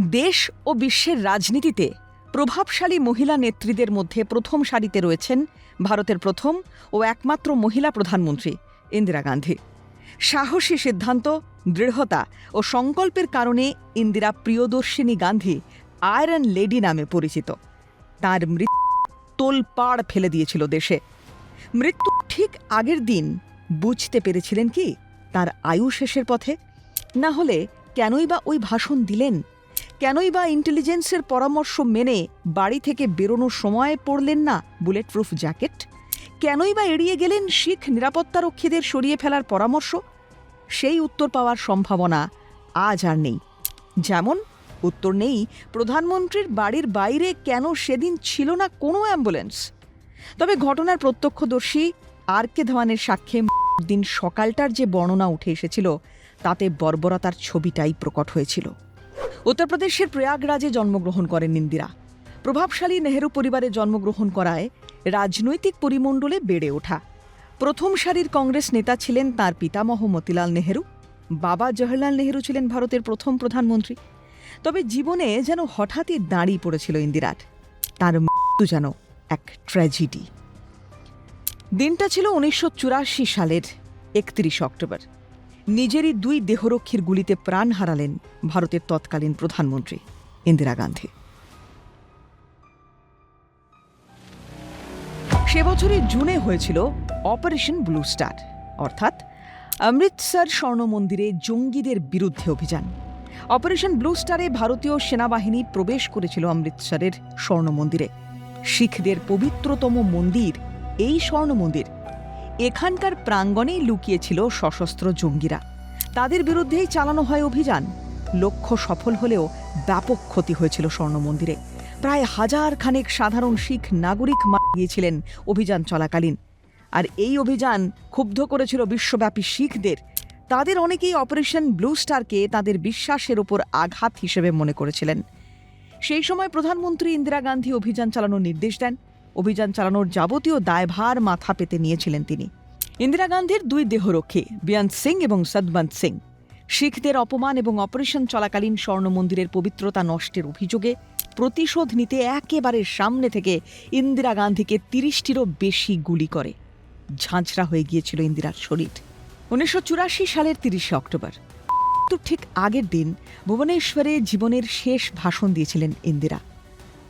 দেশ ও বিশ্বের রাজনীতিতে প্রভাবশালী মহিলা নেত্রীদের মধ্যে প্রথম সারিতে রয়েছেন ভারতের প্রথম ও একমাত্র মহিলা প্রধানমন্ত্রী ইন্দিরা গান্ধী। সাহসী সিদ্ধান্ত, দৃঢ়তা ও সংকল্পের কারণে ইন্দিরা প্রিয়দর্শিনী গান্ধী আয়রন লেডি নামে পরিচিত। তার মৃত্যু তোলপাড় ফেলে দিয়েছিল দেশে। মৃত্যু ঠিক আগের দিন বুঝতে পেরেছিলেন কি তার আয়ু শেষের পথে? না হলে কেনই বা ওই ভাষণ দিলেন কেনই বা ইন্টেলিজেন্সের পরামর্শ মেনে বাড়ি থেকে বেরোনোর সময় পড়লেন না বুলেট প্রুফ জ্যাকেট কেনই বা এড়িয়ে গেলেন শিখ নিরাপত্তারক্ষীদের সরিয়ে ফেলার পরামর্শ? সেই উত্তর পাওয়ার সম্ভাবনা আজ আর নেই। যেমন, উত্তর নেই, প্রধানমন্ত্রীর বাড়ির বাইরে কেন সেদিন ছিল না কোনো অ্যাম্বুলেন্স? তবে ঘটনার প্রত্যক্ষদর্শী আর কে ধাওয়ানের সাক্ষ্যে দিন সকালটার যে বর্ণনা উঠে এসেছিল, তাতে বর্বরতার ছবিটাই প্রকট হয়েছিল। উত্তরপ্রদেশের প্রয়াগরাজে জন্মগ্রহণ করেন ইন্দিরা। প্রভাবশালী নেহেরু পরিবারে জন্মগ্রহণ করায় রাজনৈতিক পরিমণ্ডলে বেড়ে ওঠা। প্রথম সারির কংগ্রেস নেতা ছিলেন তার পিতামহ মতিলাল নেহেরু। বাবা জওহরলাল নেহেরু ছিলেন ভারতের প্রথম প্রধানমন্ত্রী। তবে জীবনে যেন হঠাৎই দাঁড়িয়ে পড়েছিল ইন্দিরার। তার মৃত্যু যেন এক ট্র্যাজেডি দিনটা ছিল উনিশশো চুরাশি সালের একত্রিশ অক্টোবর। নিজেরই দুই দেহরক্ষীর গুলিতে প্রাণ হারালেন ভারতের তৎকালীন প্রধানমন্ত্রী ইন্দিরা গান্ধী। সে বছরের জুনে হয়েছিল অপারেশন ব্লু স্টার, অর্থাৎ অমৃতসর স্বর্ণ মন্দিরে জঙ্গিদের বিরুদ্ধে অভিযান। অপারেশন ব্লু স্টারে ভারতীয় সেনাবাহিনী প্রবেশ করেছিল অমৃতসরের স্বর্ণ মন্দিরে। শিখদের পবিত্রতম মন্দির, এই স্বর্ণ মন্দির এখানকার প্রাঙ্গণেই লুকিয়েছিল সশস্ত্র জঙ্গিরা। তাদের বিরুদ্ধেই চালানো হয় অভিযান। লক্ষ্য সফল হলেও ব্যাপক ক্ষতি হয়েছিল স্বর্ণ মন্দিরে প্রায় হাজার খানেক সাধারণ শিখ নাগরিক মারা গিয়েছিলেন অভিযান চলাকালীন। আর এই অভিযান ক্ষুব্ধ করেছিল বিশ্বব্যাপী শিখদের। তাদের অনেকেই অপারেশন ব্লু স্টারকে তাদের বিশ্বাসের ওপর আঘাত হিসেবে মনে করেছিলেন। সেই সময় প্রধানমন্ত্রী ইন্দিরা গান্ধী অভিযান চালানোর নির্দেশ দেন। অভিযান চালানোর যাবতীয় দায়ভার মাথা পেতে নিয়েছিলেন তিনি। ইন্দিরা গান্ধীর দুই দেহরক্ষী, বিয়ন্ত সিং এবং সদবন্ত সিং। শিখদের অপমান এবং অপারেশন চলাকালীন স্বর্ণ মন্দিরের পবিত্রতা নষ্টের অভিযোগে প্রতিশোধ নিতে একেবারে সামনে থেকে ইন্দিরা গান্ধীকে তিরিশটিরও বেশি গুলি করে। ঝাঁঝরা হয়ে গিয়েছিল ইন্দিরার শরীর। উনিশশো চুরাশি সালের তিরিশে অক্টোবর। তো ঠিক আগের দিন ভুবনেশ্বরে জীবনের শেষ ভাষণ দিয়েছিলেন ইন্দিরা।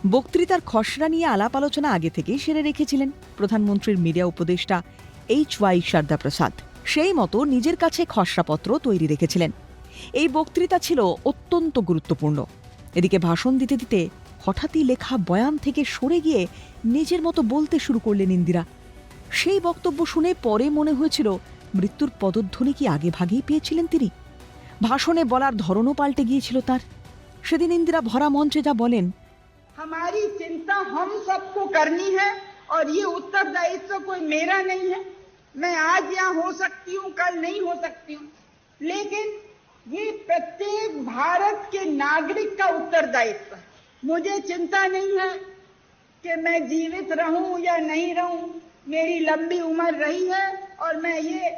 বক্তৃতার খসড়া নিয়ে আলাপ আলোচনা আগে থেকেই সেরে রেখেছিলেন প্রধানমন্ত্রীর মিডিয়া উপদেষ্টা এইচ ওয়াই শারদা প্রসাদ সেই মতো নিজের কাছে খসড়াপত্র তৈরি রেখেছিলেন। এই বক্তৃতা ছিল অত্যন্ত গুরুত্বপূর্ণ। এদিকে ভাষণ দিতে দিতে হঠাৎই লেখা বয়ান থেকে সরে গিয়ে নিজের মতো বলতে শুরু করলেন ইন্দিরা। সেই বক্তব্য শুনে পরে মনে হয়েছিল, মৃত্যুর পদধ্বনি কি আগে ভাগেই পেয়েছিলেন তিনি? ভাষণে বলার ধরনও পাল্টে গিয়েছিল তার। সেদিন ইন্দিরা ভরা মঞ্চে যা বলেন हमारी चिंता हम सबको करनी है और ये उत्तरदायित्व कोई मेरा नहीं है। मैं आज यहाँ हो सकती हूँ, कल नहीं हो सकती हूँ। लेकिन ये प्रत्येक भारत के नागरिक का उत्तरदायित्व है। मुझे चिंता नहीं है कि मैं जीवित रहूँ या नहीं रहूँ। मेरी लंबी उम्र रही है और मैं ये,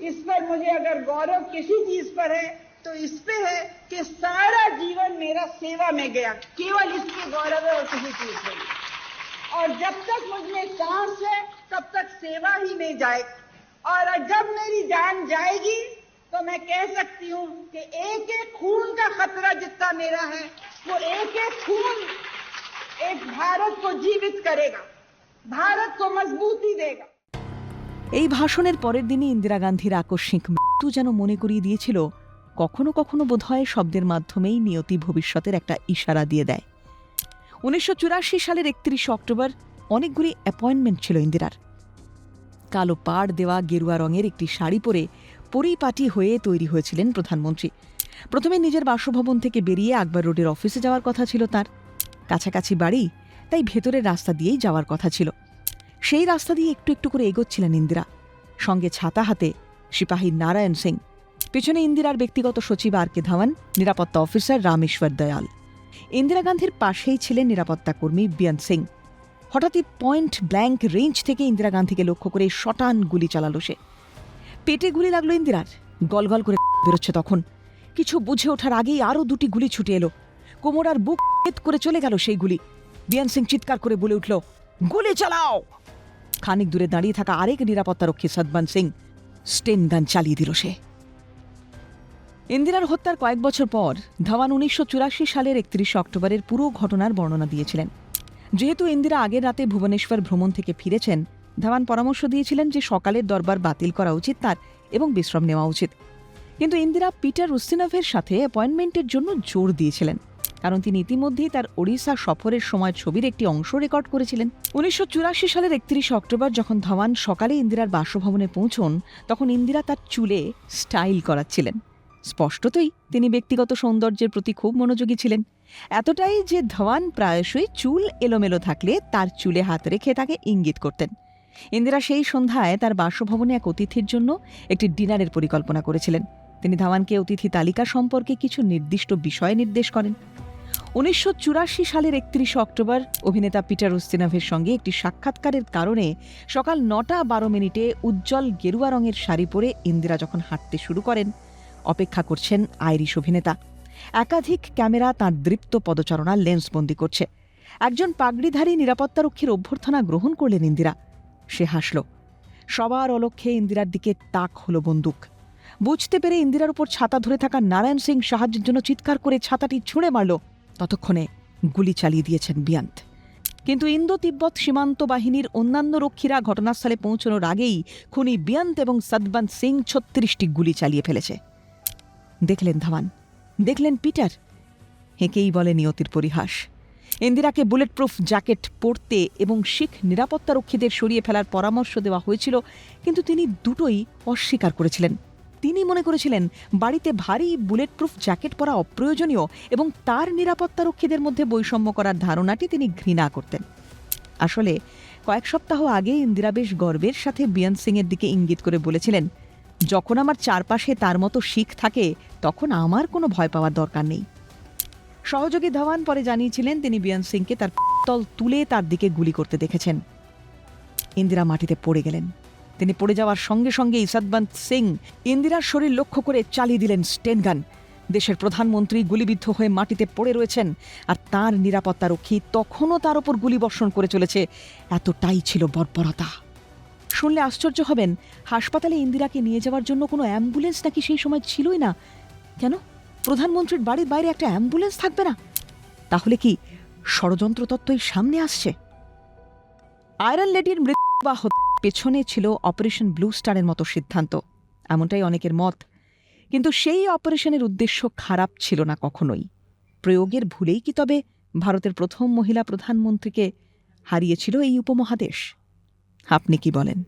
इस पर मुझे अगर गौरव किसी चीज़ पर है तो इस पे है कि सारा जीवन मेरा सेवा में गया केवल इस पे गौरव है और किसी चीज पे नहीं और जब तक मुझ में सांस है तब तक सेवा ही में जाएगी और जब मेरी जान जाएगी तो मैं कह सकती हूँ कि एक एक खून का खतरा जितना मेरा है वो एक एक खून एक भारत को जीवित करेगा भारत को मजबूती देगा এই ভাষণের পরের দিনই ইন্দিরা গান্ধীর আকস্মিক মৃত্যু যেন মনে করিয়ে দিয়েছিল কখনো কখনো বোধহয় শব্দের মাধ্যমেই নিয়তি ভবিষ্যতের একটা ইশারা দিয়ে দেয়। উনিশশো চুরাশি সালের একত্রিশে অক্টোবর অনেকগুলি অ্যাপয়েন্টমেন্ট ছিল ইন্দিরার। কালো পাড় দেওয়া গেরুয়া রঙের একটি শাড়ি পরে পরিপাটি হয়ে তৈরি হয়েছিলেন প্রধানমন্ত্রী। প্রথমে নিজের বাসভবন থেকে বেরিয়ে আকবর রোডের অফিসে যাওয়ার কথা ছিল তার। কাছাকাছি বাড়ি, তাই ভেতরের রাস্তা দিয়েই যাওয়ার কথা ছিল। সেই রাস্তা দিয়ে একটু একটু করে এগোচ্ছিলেন ইন্দিরা। সঙ্গে ছাতা হাতে সিপাহী নারায়ণ সিং পেছনে ইন্দিরার ব্যক্তিগত সচিব আর কে ধাওয়ান, নিরাপত্তা অফিসার রামেশ্বর দয়াল। ইন্দিরা গান্ধীর পাশেই ছিলেন নিরাপত্তা কর্মী বিয়ন্ত সিং। হঠাৎই পয়েন্ট ব্ল্যাঙ্ক রেঞ্জ থেকে ইন্দিরা গান্ধীকে লক্ষ্য করে শটান গুলি চালালো সে। পেটে গুলি লাগল ইন্দিরার। গলগল করে বেরোচ্ছে তখন। কিছু বুঝে ওঠার আগেই আরও দুটি গুলি ছুটে এলো। কোমর আর বুক ভেদ করে চলে গেল সেই গুলি। বিয়ান সিং চিৎকার করে বলে উঠল, গুলি চালাও! খানিক দূরে দাঁড়িয়ে থাকা আরেক নিরাপত্তারক্ষী সদমান সিং স্টেন গান চালিয়ে দিল সে। ইন্দিরার হত্যার কয়েক বছর পর ধাওয়ান উনিশশো চুরাশি সালের একত্রিশে অক্টোবরের পুরো ঘটনার বর্ণনা দিয়েছিলেন। যেহেতু ইন্দিরা আগের রাতে ভুবনেশ্বর ভ্রমণ থেকে ফিরেছেন, ধাওয়ান পরামর্শ দিয়েছিলেন যে সকালের দরবার বাতিল করা উচিত তার এবং বিশ্রাম নেওয়া উচিত। কিন্তু ইন্দিরা পিটার উস্তিনভের সাথে অ্যাপয়েন্টমেন্টের জন্য জোর দিয়েছিলেন, কারণ তিনি ইতিমধ্যেই তার ওড়িশা সফরের সময় ছবির একটি অংশ রেকর্ড করেছিলেন। উনিশশো চুরাশি সালের একত্রিশে অক্টোবর যখন ধাওয়ান সকালে ইন্দিরার বাসভবনে পৌঁছন, তখন ইন্দিরা তার চুলে স্টাইল করাচ্ছিলেন। স্পষ্টতই তিনি ব্যক্তিগত সৌন্দর্যের প্রতি খুব মনোযোগী ছিলেন। এতটাই যে ধওয়ান প্রায়শই চুল এলোমেলো থাকলে তার চুলে হাত রেখে তাকে ইঙ্গিত করতেন। ইন্দিরা সেই সন্ধ্যায় তার বাসভবনে এক অতিথির জন্য একটি ডিনারের পরিকল্পনা করেছিলেন। তিনি ধাওয়ানকে অতিথি তালিকা সম্পর্কে কিছু নির্দিষ্ট বিষয় নির্দেশ করেন। উনিশশো চুরাশি সালের একত্রিশে অক্টোবর অভিনেতা পিটার উস্তিনভের সঙ্গে একটি সাক্ষাৎকারের কারণে সকাল নটা বারো মিনিটে উজ্জ্বল গেরুয়া রঙের শাড়ি পরে ইন্দিরা যখন হাঁটতে শুরু করেন অপেক্ষা করছেন আইরিশ অভিনেতা। একাধিক ক্যামেরা তাঁর দৃপ্ত পদচারণা লেন্সবন্দি করছে। একজন পাগড়িধারী নিরাপত্তারক্ষীর অভ্যর্থনা গ্রহণ করলেন ইন্দিরা। সে হাসল। সবার অলক্ষ্যে ইন্দিরার দিকে তাক হলো বন্দুক। বুঝতে পেরে ইন্দিরার উপর ছাতা ধরে থাকা নারায়ণ সিং সাহায্যের জন্য চিৎকার করে ছাতাটি ছুঁড়ে মারল। ততক্ষণে গুলি চালিয়ে দিয়েছেন বিয়ান্ত। কিন্তু ইন্দো তিব্বত সীমান্ত বাহিনীর অন্যান্য রক্ষীরা ঘটনাস্থলে পৌঁছানোর আগেই খুনি বিয়ান্ত এবং সদবন্ত সিং ছত্রিশটি গুলি চালিয়ে ফেলেছে। দেখলেন ধাওয়ান, দেখলেন পিটার। হেঁকেই বলে নিয়তির পরিহাস। ইন্দিরাকে বুলেট প্রুফ জ্যাকেট পরতে এবং শিখ নিরাপত্তারক্ষীদের সরিয়ে ফেলার পরামর্শ দেওয়া হয়েছিল, কিন্তু তিনি দুটোই অস্বীকার করেছিলেন। তিনি মনে করেছিলেন, বাড়িতে ভারী বুলেট প্রুফ জ্যাকেট পরা অপ্রয়োজনীয় এবং তার নিরাপত্তারক্ষীদের মধ্যে বৈষম্য করার ধারণাটি তিনি ঘৃণা করতেন। আসলে, কয়েক সপ্তাহ আগে ইন্দিরা বেশ গর্বের সাথে বিয়ান সিংয়ের দিকে ইঙ্গিত করে বলেছিলেন যখন আমার চারপাশে তার মতো শিখ থাকে, তখন আমার কোনো ভয় পাওয়ার দরকার নেই। সহযোগী ধাওয়ান পরে জানিয়েছিলেন, তিনি বিয়ান সিংকে তার তল তুলে তার দিকে গুলি করতে দেখেছেন। ইন্দিরা মাটিতে পড়ে গেলেন। তিনি পড়ে যাওয়ার সঙ্গে সঙ্গে ইসাদবন্ত সিং ইন্দিরার শরীর লক্ষ্য করে চালিয়ে দিলেন স্টেনগান। দেশের প্রধানমন্ত্রী গুলিবিদ্ধ হয়ে মাটিতে পড়ে রয়েছেন আর তার নিরাপত্তারক্ষী তখনও তার ওপর গুলিবর্ষণ করে চলেছে। এতটাই ছিল বর্বরতা। শুনলে আশ্চর্য হবেন, হাসপাতালে ইন্দিরাকে নিয়ে যাওয়ার জন্য কোনো অ্যাম্বুলেন্স নাকি সেই সময় ছিলই না। কেন? প্রধানমন্ত্রীর বাড়ির বাইরে একটা অ্যাম্বুলেন্স থাকবে না? তাহলে কি ষড়যন্ত্র তত্ত্বই সামনে আসছে? আয়রন লেডির মৃত্যু বা পেছনে ছিল অপারেশন ব্লু স্টারের মতো সিদ্ধান্ত। এমনটাই অনেকের মত। কিন্তু সেই অপারেশনের উদ্দেশ্য খারাপ ছিল না কখনোই। প্রয়োগের ভুলেই কি তবে ভারতের প্রথম মহিলা প্রধানমন্ত্রীকে হারিয়েছিল এই উপমহাদেশ? আপনি কি বলেন?